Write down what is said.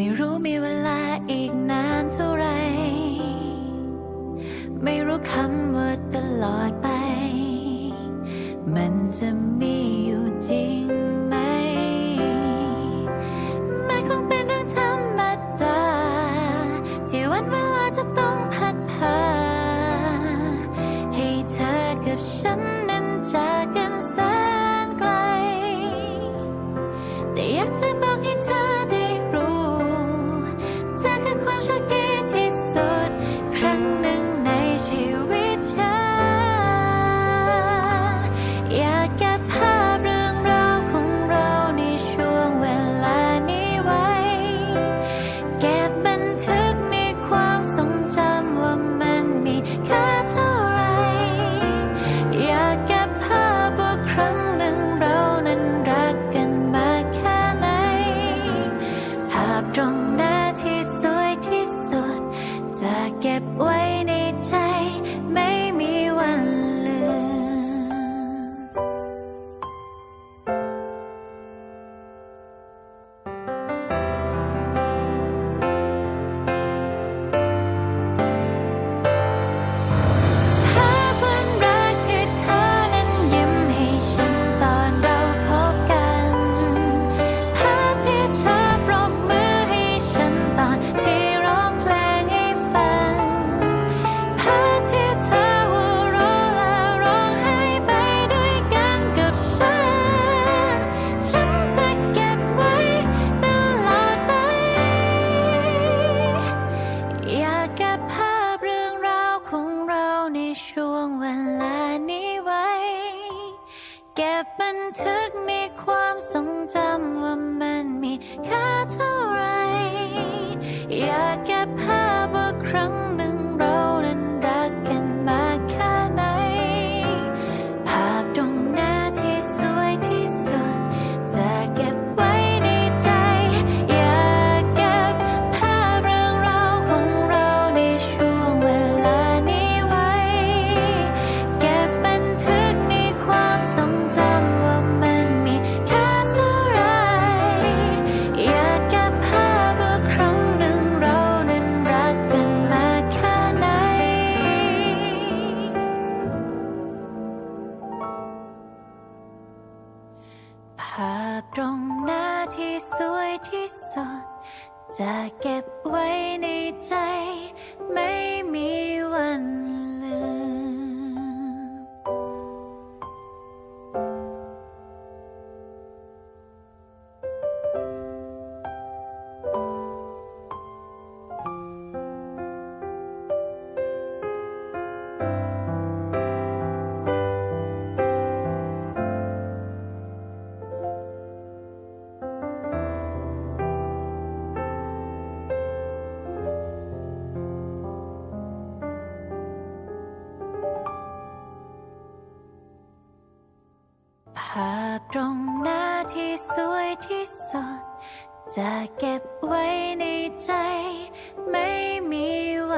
ไม่รู้มีเวลาอีกนานเท่าไร ไม่รู้คำว่าตลอดไป มันจะมีอยู่จริงไหม มันคงเป็นเรื่องธรรมดาที่วันเวลาจะต้องพัดพาให้เธอกับฉันนั้นจากกัน 生 ช่วงเวลานี้ไว้ เก็บบันทึกในความทรง ภาพตรงหน้าที่สวยที่สุดจะเก็บไว้ในใจ ไม่มี ภาพตรงหน้าที่สวยที่สุด จะเก็บไว้ในใจ ไม่มีวัน